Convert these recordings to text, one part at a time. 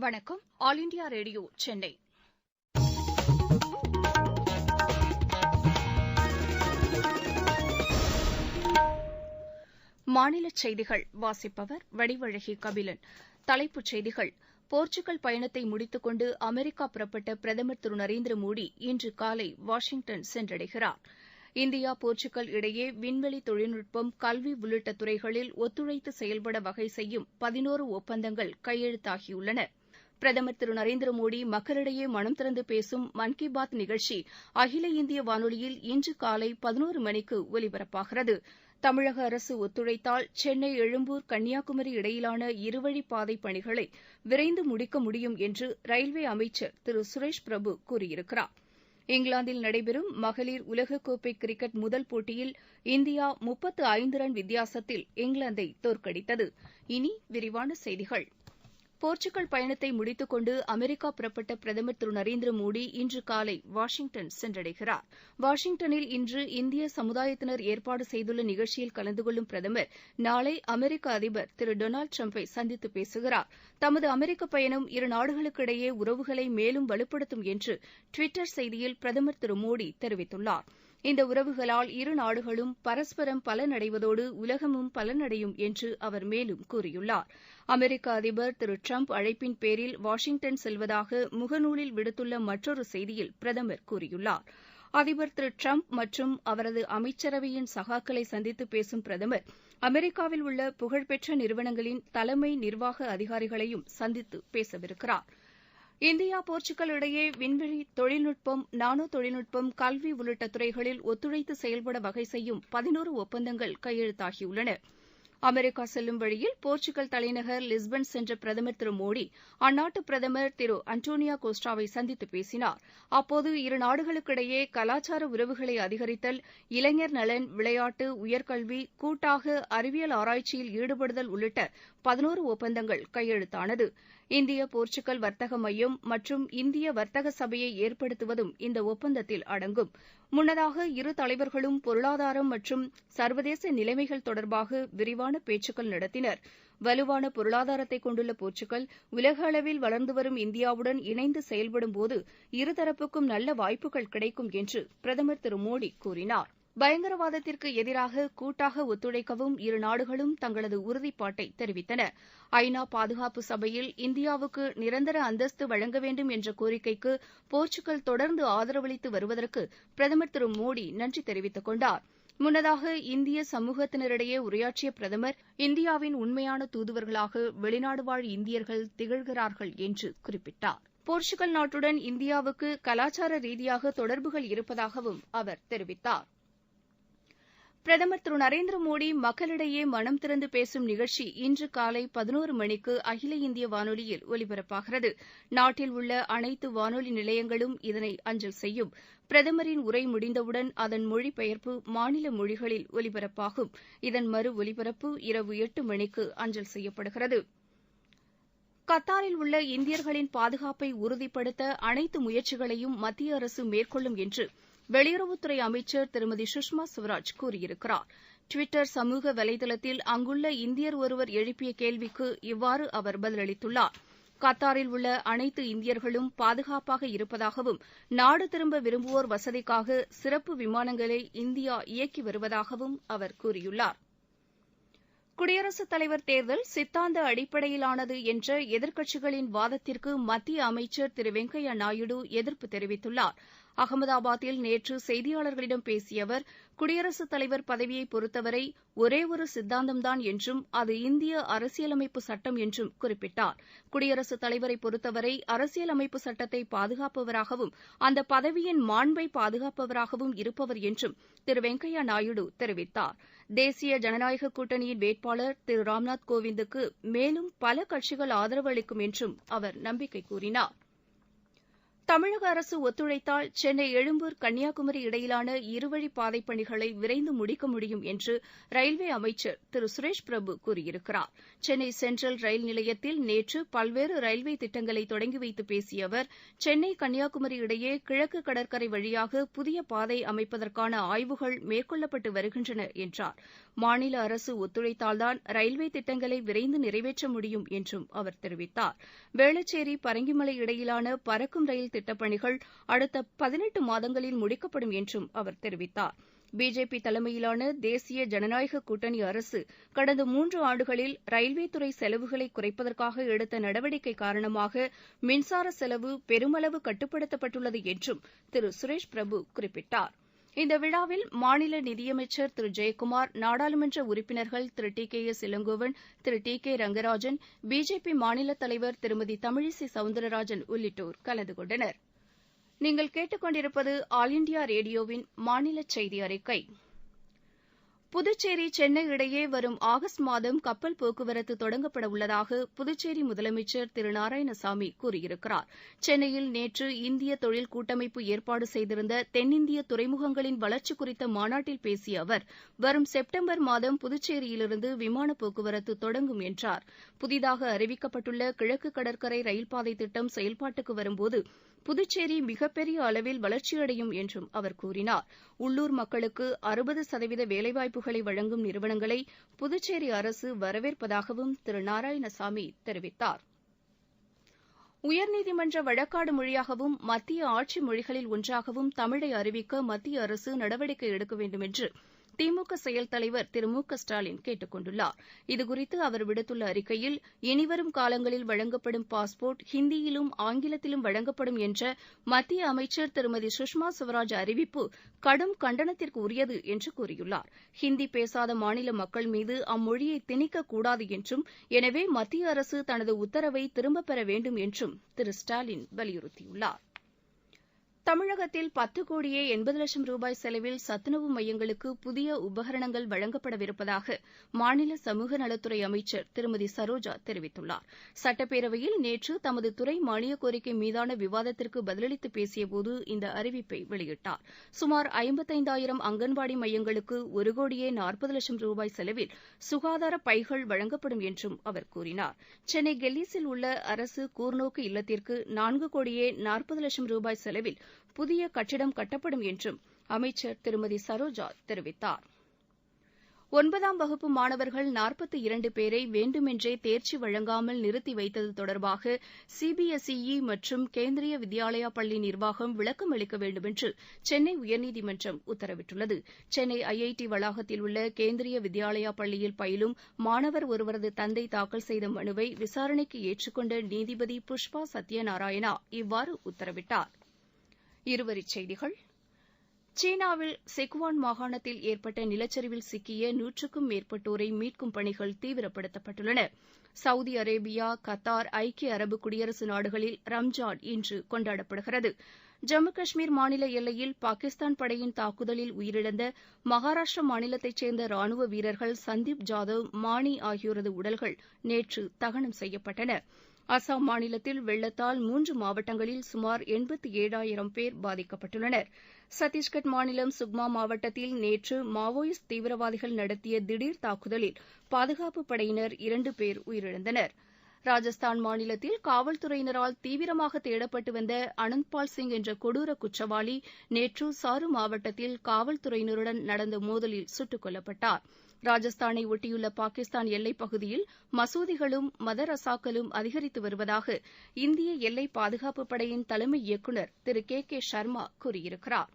வணக்கம். All India radio Chennai. மாநிலச் செய்திகள். வாசிப்பவர் வடிவழகி கபிலன். தலைப்புச் செய்திகள். போர்ச்சுகல் பயணத்தை முடித்துக் கொண்டு அமெரிக்கா புறப்பட்ட பிரதமர் திரு நரேந்திர மோடி இன்று காலை வாஷிங்டன் சென்றடைகிறார். இந்தியா போர்ச்சுகல் இடையே விண்வெளி தொழில்நுட்பம் கல்வி உள்ளிட்ட துறைகளில் ஒத்துழைத்து செயல்பட வகை செய்யும் பதினோரு ஒப்பந்தங்கள் கையெழுத்தாகியுள்ளன. பிரதமர் திரு நரேந்திர மோடி மக்களிடையே மனம் திறந்து பேசும் மன் கி பாத் நிகழ்ச்சி அகில இந்திய வானொலியில் இன்று காலை பதினோரு மணிக்கு ஒலிபரப்பாகிறது. தமிழக அரசு ஒத்துழைத்தால் சென்னை எழும்பூர் கன்னியாகுமரி இடையிலான இருவழிப்பாதை பணிகளை விரைந்து முடிக்க முடியும் என்று ரயில்வே அமைச்சர் திரு சுரேஷ் பிரபு கூறியிருக்கிறார். இங்கிலாந்தில் நடைபெறும் மகளிர் உலகக்கோப்பை கிரிக்கெட் முதல் போட்டியில் இந்தியா முப்பத்து ஐந்து ரன் வித்தியாசத்தில் இங்கிலாந்தை தோற்கடித்தது. இனி விரிவான செய்திகள். போர்ச்சுகல் பயணத்தை முடித்துக் கொண்டு அமெரிக்கா புறப்பட்ட பிரதமர் திரு நரேந்திர மோடி இன்று காலை வாஷிங்டன் சென்றடைகிறார். வாஷிங்டனில் இன்று இந்திய சமுதாயத்தினர் ஏற்பாடு செய்துள்ள நிகழ்ச்சியில் கலந்து கொள்ளும் பிரதமர் நாளை அமெரிக்க அதிபர் திரு டொனால்டு டிரம்பை சந்தித்து பேசுகிறார். தமது அமெரிக்க பயணம் இரு நாடுகளுக்கிடையே உறவுகளை மேலும் வலுப்படுத்தும் என்று டுவிட்டர் செய்தியில் பிரதமர் திரு மோடி தெரிவித்துள்ளார். இந்த உறவுகளால் இரு நாடுகளும் பரஸ்பரம் பலனடைவதோடு உலகமும் பலனடையும் என்று அவர் மேலும் கூறியுள்ளார். அமெரிக்க அதிபர் திரு டிரம்ப் அழைப்பின் பேரில் வாஷிங்டன் செல்வதாக முகநூலில் விடுத்துள்ள மற்றொரு செய்தியில் பிரதமர் கூறியுள்ளார். அதிபர் திரு டிரம்ப் மற்றும் அவரது அமைச்சரவையின் சகாக்களை சந்தித்து பேசும் பிரதமர் அமெரிக்காவில் உள்ள புகழ்பெற்ற நிறுவனங்களின் தலைமை நிர்வாக அதிகாரிகளையும் சந்தித்து பேசவிருக்கிறார். இந்தியா போர்ச்சுக்கல் இடையே விண்வெளி தொழில்நுட்பம் நானோ தொழில்நுட்பம் கல்வி உள்ளிட்ட துறைகளில் ஒத்துழைத்து செயல்பட வகை செய்யும் பதினோரு ஒப்பந்தங்கள் கையெழுத்தாகியுள்ளன. அமெரிக்கா செல்லும் வழியில் போர்ச்சுக்கல் தலைநகர் லிஸ்பன் சென்ற பிரதமர் திரு மோடி அந்நாட்டு பிரதமர் திரு அன்டோனியோ கோஸ்டாவை சந்தித்து பேசினார். அப்போது இரு நாடுகளுக்கிடையே கலாச்சார உறவுகளை அதிகரித்தல் இளைஞர் நலன் விளையாட்டு உயர்கல்வி கூட்டாக அறிவியல் ஆராய்ச்சியில் ஈடுபடுதல் உள்ளிட்ட பதினோரு ஒப்பந்தங்கள் கையெழுத்தானது. இந்திய போர்ச்சுகல் வர்த்தக மையம் மற்றும் இந்திய வர்த்தக சபையை ஏற்படுத்துவதும் இந்த ஒப்பந்தத்தில் அடங்கும். முன்னதாக இரு தலைவர்களும் பொருளாதாரம் மற்றும் சர்வதேச நிலைமைகள் தொடர்பாக விரிவான பேச்சுக்கள் நடத்தினர். வலுவான பொருளாதாரத்தை கொண்டுள்ள போர்ச்சுகல் உலக அளவில் வளர்ந்து வரும் இந்தியாவுடன் இணைந்து செயல்படும்போது இருதரப்புக்கும் நல்ல வாய்ப்புகள் கிடைக்கும் என்று பிரதமர் திரு மோடி கூறினார். பயங்கரவாதத்திற்கு எதிராக கூட்டாக ஒத்துழைக்கவும் இரு நாடுகளும் தங்களது உறுதிப்பாட்டை தெரிவித்தன. ஐநா பாதுகாப்பு சபையில் இந்தியாவுக்கு நிரந்தர அந்தஸ்து வழங்க வேண்டும் என்ற கோரிக்கைக்கு போர்ச்சுகல் தொடர்ந்து ஆதரவளித்து வருவதற்கு பிரதமர் திரு மோடி நன்றி தெரிவித்துக் கொண்டார். முன்னதாக இந்திய சமூகத்தினரிடையே உரையாற்றிய பிரதமர் இந்தியாவின் உண்மையான தூதுவர்களாக வெளிநாடு வாழ் இந்தியர்கள் திகழ்கிறார்கள் என்று குறிப்பிட்டார். போர்ச்சுகல் நாட்டுடன் இந்தியாவுக்கு கலாச்சார ரீதியாக தொடர்புகள் இருப்பதாகவும் அவர் தெரிவித்தார். பிரதமர் திரு நரேந்திர மோடி மக்களிடையே மனம் திறந்து பேசும் நிகழ்ச்சி இன்று காலை பதினோரு மணிக்கு அகில இந்திய வானொலியில் ஒலிபரப்பாகிறது. நாட்டில் உள்ள அனைத்து வானொலி நிலையங்களும் இதனை அஞ்சல் செய்யும். பிரதமரின் உரை முடிந்தவுடன் அதன் மொழிபெயர்ப்பு மாநில மொழிகளில் ஒலிபரப்பாகும். இதன் மறு ஒலிபரப்பு இரவு எட்டு மணிக்கு அஞ்சல் செய்யப்படுகிறது. கத்தாரில் உள்ள இந்தியர்களின் பாதுகாப்பை உறுதிப்படுத்த அனைத்து முயற்சிகளையும் மத்திய அரசு மேற்கொள்ளும் என்று வெளியுறவுத்துறை அமைச்சர் திருமதி சுஷ்மா ஸ்வராஜ் கூறியிருக்கிறார். டுவிட்டர் சமூக வலைதளத்தில் அங்குள்ள இந்தியர் ஒருவர் எழுப்பிய கேள்விக்கு இவ்வாறு அவர் பதிலளித்துள்ளார். கத்தாரில் உள்ள அனைத்து இந்தியர்களும் பாதுகாப்பாக இருப்பதாகவும் நாடு திரும்ப விரும்புவோர் வசதிக்காக சிறப்பு விமானங்களை இந்தியா இயக்கி வருவதாகவும் அவர் கூறியுள்ளார். குடியரசுத் தலைவர் தேர்தல் சித்தாந்த அடிப்படையிலானது என்ற எதிர்க்கட்சிகளின் வாதத்திற்கு மத்திய அமைச்சர் திரு வெங்கையா நாயுடு எதிர்ப்பு தெரிவித்துள்ளார். அகமதாபாத்தில் நேற்று செய்தியாளர்களிடம் பேசிய அவர் குடியரசுத் தலைவர் பதவியை பொறுத்தவரை ஒரே ஒரு சித்தாந்தம்தான் என்றும் அது இந்திய அரசியலமைப்பு சட்டம் என்றும் குறிப்பிட்டார். குடியரசுத் தலைவரை பொறுத்தவரை அரசியலமைப்பு சட்டத்தை பாதுகாப்பவராகவும் அந்த பதவியின் மாண்பை பாதுகாப்பவராகவும் இருப்பவர் என்றும் திரு வெங்கையா நாயுடு தெரிவித்தார். தேசிய ஜனநாயக கூட்டணியின் வேட்பாளர் திரு ராம்நாத் கோவிந்துக்கு மேலும் பல கட்சிகள் ஆதரவு அளிக்கும் என்றும் அவர் நம்பிக்கை கூறினார். தமிழக அரசு ஒத்துழைத்தால் சென்னை எழும்பூர் கன்னியாகுமரி இடையிலான இருவழிப் பாதைப் பணிகளை விரைந்து முடிக்க முடியும் என்று ரயில்வே அமைச்சர் திரு. சுரேஷ் பிரபு கூறியிருக்கிறார். சென்னை சென்ட்ரல் ரயில் நிலையத்தில் நேற்று பல்வேறு ரயில்வே திட்டங்களை தொடங்கி வைத்து பேசிய அவர் சென்னை கன்னியாகுமரி இடையே கிழக்கு கடற்கரை வழியாக புதிய பாதை அமைப்பதற்கான ஆய்வுகள் மேற்கொள்ளப்பட்டு வருகின்றன என்றார். மாநில அரசு ஒத்துழைத்தால்தான் ரயில்வே திட்டங்களை விரைந்து நிறைவேற்ற முடியும் என்றும் அவர் தெரிவித்தார். வேளச்சேரி பரங்கிமலை இடையிலான பறக்கும் ரயில் திட்டப்பணிகள் அடுத்த பதினெட்டு மாதங்களில் முடிக்கப்படும் என்றும் அவர் தெரிவித்தார். பிஜேபி தலைமையிலான தேசிய ஜனநாயக கூட்டணி அரசு கடந்த மூன்று ஆண்டுகளில் ரயில்வே துறை செலவுகளை குறைப்பதற்காக எடுத்த நடவடிக்கை காரணமாக மின்சார செலவு பெருமளவு கட்டுப்படுத்தப்பட்டுள்ளது என்றும் திரு. சுரேஷ் பிரபு குறிப்பிட்டார். இந்த விழாவில் மாநில நிதியமைச்சர் திரு. ஜெயக்குமார் நாடாளுமன்ற உறுப்பினர்கள் திரு. டி. கே. எஸ். இளங்கோவன் திரு. டி. கே. ரங்கராஜன் பிஜேபி மாநில தலைவர் திருமதி தமிழிசை சவுந்தரராஜன் உள்ளிட்டோர் கலந்து கொண்டனர் நீங்கள் கேட்டுக்கொண்டிருப்பது ஆல் இண்டியா ரேடியோவின் மாநில செய்தி அறிக்கை புதுச்சேரி சென்னை இடையே வரும் ஆகஸ்ட் மாதம் கப்பல் போக்குவரத்து தொடங்கப்பட உள்ளதாக புதுச்சேரி முதலமைச்சர் திரு நாராயணசாமி கூறியிருக்கிறார். சென்னையில் நேற்று இந்திய தொழில் கூட்டமைப்பு ஏற்பாடு செய்திருந்த தென்னிந்திய துறைமுகங்களின் வளர்ச்சி குறித்த மாநாட்டில் பேசிய அவர் வரும் செப்டம்பர் மாதம் புதுச்சேரியிலிருந்து விமான போக்குவரத்து தொடங்கும் என்றார். புதிதாக அறிவிக்கப்பட்டுள்ள கிழக்கு கடற்கரை ரயில்பாதை திட்டம் செயல்பாட்டுக்கு வரும்போது புதுச்சேரி மிகப்பெரிய அளவில் வளர்ச்சியடையும் என்றும் அவர் கூறினார். உள்ளூர் மக்களுக்கு அறுபது சதவீத வேலைவாய்ப்புகளை வழங்கும் நிறுவனங்களை புதுச்சேரி அரசு வரவேற்பதாகவும் திரு நாராயணசாமி தெரிவித்தார். உயர்நீதிமன்ற வழக்காடு மொழியாகவும் மத்திய ஆட்சி மொழிகளில் ஒன்றாகவும் தமிழை அறிவிக்க மத்திய அரசு நடவடிக்கை எடுக்க வேண்டும் என்று திமுக செயல் தலைவர் திரு மு க ஸ்டாலின் கேட்டுக் கொண்டுள்ளார். இதுகுறித்து அவர் விடுத்துள்ள அறிக்கையில் இனிவரும் காலங்களில் வழங்கப்படும் பாஸ்போர்ட் ஹிந்தியிலும் ஆங்கிலத்திலும் வழங்கப்படும் என்ற மத்திய அமைச்சர் திருமதி சுஷ்மா ஸ்வராஜ் அறிவிப்பு கடும் கண்டனத்திற்கு உரியது என்று கூறியுள்ளார். ஹிந்தி பேசாத மாநில மக்கள் மீது அம்மொழியை திணிக்கக்கூடாது என்றும் எனவே மத்திய அரசு தனது உத்தரவை திரும்பப் பெற வேண்டும் என்றும் திரு ஸ்டாலின் வலியுறுத்தியுள்ளார். தமிழகத்தில் பத்து கோடியே எண்பது லட்சம் ரூபாய் செலவில் சத்துணவு மையங்களுக்கு புதிய உபகரணங்கள் வழங்கப்படவிருப்பதாக மாநில சமூக நலத்துறை அமைச்சர் திருமதி சரோஜா தெரிவித்துள்ளார். சட்டப்பேரவையில் நேற்று தமது துறை மானியக் கோரிக்கை மீதான விவாதத்திற்கு பதிலளித்து பேசியபோது இந்த அறிவிப்பை வெளியிட்டார். சுமார் ஐம்பத்தைந்தாயிரம் அங்கன்வாடி மையங்களுக்கு ஒரு கோடியே நாற்பது லட்சம் ரூபாய் செலவில் சுகாதார பைகள் வழங்கப்படும் என்றும் அவர் கூறினார். சென்னை கெல்லிஸில் உள்ள அரசு கூர்நோக்கு இல்லத்திற்கு நான்கு கோடியே நாற்பது லட்சம் ரூபாய் செலவில் புதிய கட்டிடம் கட்டப்படும் என்றும் அமைச்சர் திருமதி சரோஜா தெரிவித்தார். ஒன்பதாம் வகுப்பு மாணவர்கள் நாற்பத்தி இரண்டு பேரை வேண்டுமென்றே தேர்ச்சி வழங்காமல் நிறுத்தி வைத்தது தொடர்பாக சிபிஎஸ்இ மற்றும் கேந்திரிய வித்யாலயா பள்ளி நிர்வாகம் விளக்கம் அளிக்க வேண்டுமென்று சென்னை உயர்நீதிமன்றம் உத்தரவிட்டுள்ளது. சென்னை ஐஐடி வளாகத்தில் உள்ள கேந்திரிய வித்யாலயா பள்ளியில் பயிலும் மாணவர் ஒருவரது தந்தை தாக்கல் செய்த மனுவை விசாரணைக்கு ஏற்றுக்கொண்ட நீதிபதி புஷ்பா சத்யநாராயணா இவ்வாறு உத்தரவிட்டார். இருவரிச் செய்திகள். சீனாவில் சிக்குவான் மாகாணத்தில் ஏற்பட்ட நிலச்சரிவில் சிக்கிய நூற்றுக்கும் மேற்பட்டோரை மீட்கும் பணிகள் தீவிரப்படுத்தப்பட்டுள்ளன. சவுதி அரேபியா கத்தார் ஐக்கிய அரபு குடியரசு நாடுகளில் ரம்ஜான் இன்று கொண்டாடப்படுகிறது. ஜம்மு காஷ்மீர் மாநில எல்லையில் பாகிஸ்தான் படையின் தாக்குதலில் உயிரிழந்த மகாராஷ்டிர மாநிலத்தைச் சேர்ந்த ராணுவ வீரர்கள் சந்தீப் ஜாதவ் மானி ஆகியோரது உடல்கள் நேற்று தகனம் செய்யப்பட்டன. அசாம் மாநிலத்தில் வெள்ளத்தால் மூன்று மாவட்டங்களில் சுமார் ஏழாயிரம் பேர் பாதிக்கப்பட்டுள்ளனர். சத்தீஸ்கட் மாநிலம் சுக்மா மாவட்டத்தில் நேற்று மாவோயிஸ்ட் தீவிரவாதிகள் நடத்திய திடீர் தாக்குதலில் பாதுகாப்புப் படையினர் இரண்டு பேர் உயிரிழந்தனர். ராஜஸ்தான் மாநிலத்தில் காவல்துறையினரால் தீவிரமாக தேடப்பட்டு வந்த அனந்த்பால் சிங் என்ற கொடூர குற்றவாளி நேற்று சாரு மாவட்டத்தில் காவல்துறையினருடன் நடந்த மோதலில் சுட்டுக் கொல்லப்பட்டார். ராஜஸ்தானை ஒட்டியுள்ள பாகிஸ்தான் எல்லைப் பகுதியில் மசூதிகளும் மதரசாக்களும் அதிகரித்து வருவதாக இந்திய எல்லை பாதுகாப்புப் படையின் தலைமை இயக்குநர் திரு கே. கே. ஷர்மா கூறியிருக்கிறார்.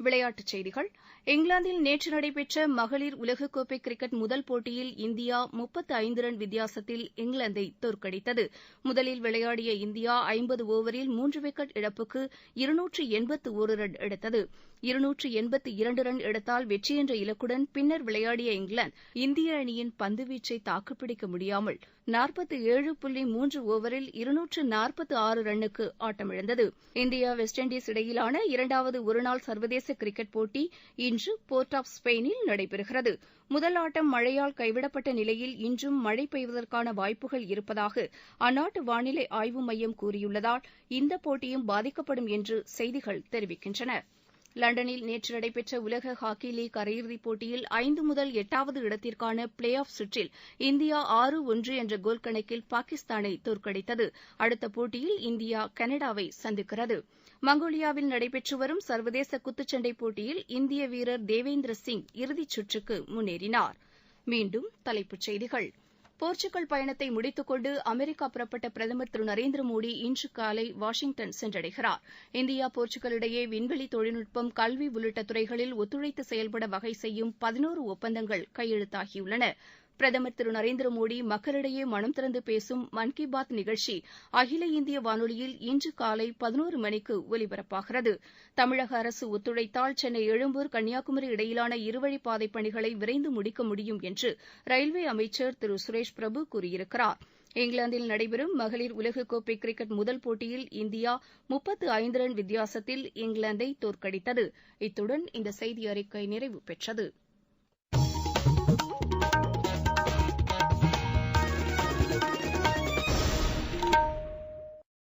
விளையாட்டுச் செய்திகள். இங்கிலாந்தில் நேற்று நடைபெற்ற மகளிர் உலகக்கோப்பை கிரிக்கெட் முதல் போட்டியில் இந்தியா முப்பத்து ஐந்து ரன் வித்தியாசத்தில் இங்கிலாந்தை தோற்கடித்தது. முதலில் விளையாடிய இந்தியா ஐம்பது ஓவரில் மூன்று விக்கெட் இழப்புக்கு இருநூற்று எண்பத்து ஒரு ரன் எடுத்தது. இருநூற்று எண்பத்து இரண்டு ரன் எடுத்தால் வெற்றி என்ற இலக்குடன் பின்னர் விளையாடிய இங்கிலாந்து இந்திய அணியின் பந்துவீச்சை தாக்குப்பிடிக்க முடியாமல் நாற்பத்து ஏழு புள்ளி மூன்று ஒவரில் இருநூற்று நாற்பத்து ஆறு ரன்னுக்கு ஆட்டமிழந்தது. இந்தியா வெஸ்ட் இண்டீஸ் இடையிலான இரண்டாவது ஒருநாள் சர்வதேச கிரிக்கெட் போட்டி இன்று போர்ட் ஆப் ஸ்பெயினில் நடைபெறுகிறது. முதல் ஆட்டம் மழையால் கைவிடப்பட்ட நிலையில் இன்றும் மழை பெய்வதற்கான வாய்ப்புகள் இருப்பதாக அந்நாட்டு வானிலை ஆய்வு மையம் கூறியுள்ளதால் இந்த போட்டியும் பாதிக்கப்படும் என்று செய்திகள் தெரிவிக்கின்றன. லண்டனில் நேற்று நடைபெற்ற உலக ஹாக்கி லீக் அரையிறுதிப் போட்டியில் ஐந்து முதல் எட்டாவது இடத்திற்கான பிளே ஆஃப் சுற்றில் இந்தியா ஆறு ஒன்று என்ற கோல் கணக்கில் பாகிஸ்தானை தோற்கடித்தது. அடுத்த போட்டியில் இந்தியா கனடாவை சந்திக்கிறது. மங்கோலியாவில் நடைபெற்று வரும் சர்வதேச குத்துச்சண்டை போட்டியில் இந்திய வீரர் தேவேந்திர சிங் இறுதிச் சுற்றுக்கு முன்னேறினார். போர்ச்சுக்கல் போர்ச்சுகல் பயணத்தை முடித்துக் கொண்டு அமெரிக்கா புறப்பட்ட பிரதமர் திரு நரேந்திர மோடி இன்று காலை வாஷிங்டன் சென்றடைகிறார். இந்தியா போர்ச்சுகல் இடையே விண்வெளி தொழில்நுட்பம் கல்வி உள்ளிட்ட துறைகளில் ஒத்துழைத்து செயல்பட வகை செய்யும் பதினோரு ஒப்பந்தங்கள் கையெழுத்தாகியுள்ளன. பிரதமர் திரு நரேந்திர மோடி மக்களிடையே மனம் திறந்து பேசும் மன் கி பாத் நிகழ்ச்சி அகில இந்திய வானொலியில் இன்று காலை பதினோரு மணிக்கு ஒலிபரப்பாகிறது. தமிழக அரசு ஒத்துழைத்தால் சென்னை எழும்பூர் கன்னியாகுமரி இடையிலான இருவழிப்பாதை பணிகளை விரைந்து முடிக்க முடியும் என்று ரயில்வே அமைச்சர் திரு சுரேஷ் பிரபு கூறியிருக்கிறார். இங்கிலாந்தில் நடைபெறும் மகளிர் உலகக்கோப்பை கிரிக்கெட் முதல் போட்டியில் இந்தியா முப்பத்து ஐந்து ரன் வித்தியாசத்தில் இங்கிலாந்தை தோற்கடித்தது. இத்துடன் இந்த செய்தி அறிக்கை நிறைவு பெற்றது.